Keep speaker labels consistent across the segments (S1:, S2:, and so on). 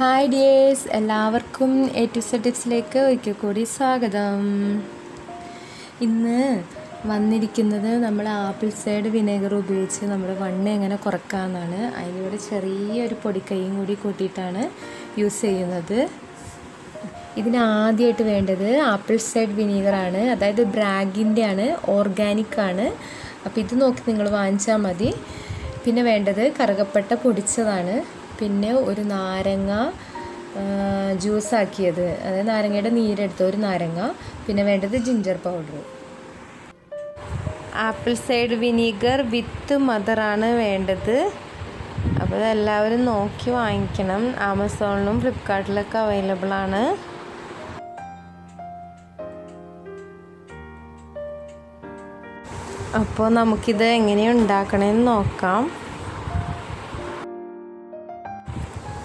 S1: Hi dears എല്ലാവർക്കും A to Z ടിപ്സിലേക്ക് ഒരിക്കൽ കൂടി സ്വാഗതം. ഇന്ന് വന്നിരിക്കുന്നത് നമ്മൾ ആപ്പിൾ സൈഡ് വിനേഗർ ഉപയോഗിച്ച് നമ്മുടെ വണ്ണ എങ്ങനെ കുറക്കാമെന്നാണ് അതിലൂടെ ചെറിയൊരു പൊടിക്കൈയും കൂടി കൂട്ടിയിട്ടാണ് യൂസ് ചെയ്യുന്നത്. ഇതിന് ആദ്യമായിട്ട് വേണ്ടത് ആപ്പിൾ സൈഡ് വിനീഗറാണ് അതായത് ബ്രാഗിന്റെ ആണ് ഓർഗാനിക് ആണ്. അപ്പോൾ ഇത് നോക്കി നിങ്ങൾ വാങ്ങിച്ചാൽ മതി. പിന്നെ വേണ്ടത് കറുകപ്പെട്ട പൊടിച്ചതാണ്. പിന്നെ ഒരു നാരങ്ങ ജ്യൂസ് ആക്കിയത്. അതായത് നാരങ്ങയുടെ നീരെടുത്ത ഒരു നാരങ്ങ പിന്നെ വേണ്ടത് ginger powder apple cider vinegar with മദറാണ് വേണ്ടത്. അപ്പോൾ ഇതെല്ലാവരും നോക്കി വാങ്ങിക്കണം. ആമസോണിലും ഫ്ലിപ്കാർട്ടിലൊക്കെ അവൈലബിൾ ആണ്. അപ്പോൾ നമുക്കിത് എങ്ങനെ ഉണ്ടാക്കണമെന്ന് നോക്കാം.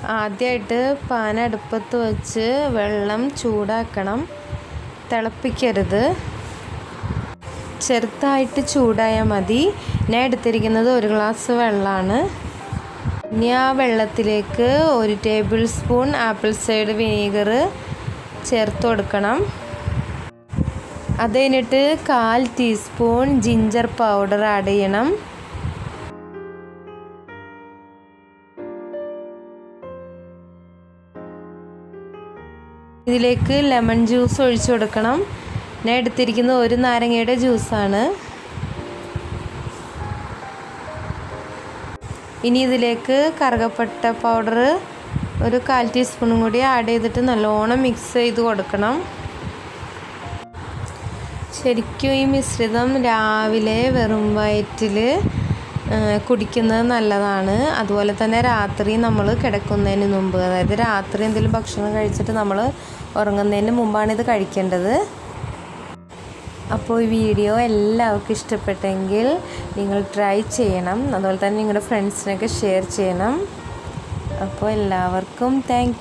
S1: ആദ്യമായിട്ട് പാൻ അടുപ്പത്ത് വെച്ച് വെള്ളം ചൂടാക്കണം. തിളപ്പിക്കരുത്. ചെറുതായിട്ട് ചൂടായാൽ മതി. ഞാൻ എടുത്തിരിക്കുന്നത് ഒരു ഗ്ലാസ് വെള്ളമാണ്. ഇനി ആ വെള്ളത്തിലേക്ക് ഒരു tablespoon apple cider vinegar ചേർത്ത് കൊടുക്കണം. അത് കഴിഞ്ഞിട്ട് കാൽ ടീസ്പൂൺ ജിഞ്ചർ പൗഡർ ആഡ് ചെയ്യണം. ഇതിലേക്ക് ലെമൺ ജ്യൂസ് ഒഴിച്ചു കൊടുക്കണം. ഞാൻ എടുത്തിരിക്കുന്നത് ഒരു നാരങ്ങയുടെ ജ്യൂസാണ്. ഇനി ഇതിലേക്ക് കറുകപ്പട്ട പൗഡർ ഒരു കാൽ ടീസ്പൂണും കൂടി ആഡ് ചെയ്തിട്ട് നല്ലോണം മിക്സ് ചെയ്ത് കൊടുക്കണം. ശരിക്കും ഈ മിശ്രിതം രാവിലെ വെറും വയറ്റിൽ കുടിക്കുന്നത് നല്ലതാണ്. അതുപോലെ തന്നെ രാത്രി നമ്മൾ കിടക്കുന്നതിന് മുമ്പ് അതായത് രാത്രി എന്തെങ്കിലും ഭക്ഷണം കഴിച്ചിട്ട് നമ്മൾ ഉറങ്ങുന്നതിന് മുമ്പാണ് ഇത് കഴിക്കേണ്ടത്. അപ്പോൾ ഈ വീഡിയോ എല്ലാവർക്കും ഇഷ്ടപ്പെട്ടെങ്കിൽ നിങ്ങൾ ട്രൈ ചെയ്യണം. അതുപോലെ തന്നെ നിങ്ങളുടെ ഫ്രണ്ട്സിനൊക്കെ ഷെയർ ചെയ്യണം. അപ്പോൾ എല്ലാവർക്കും താങ്ക്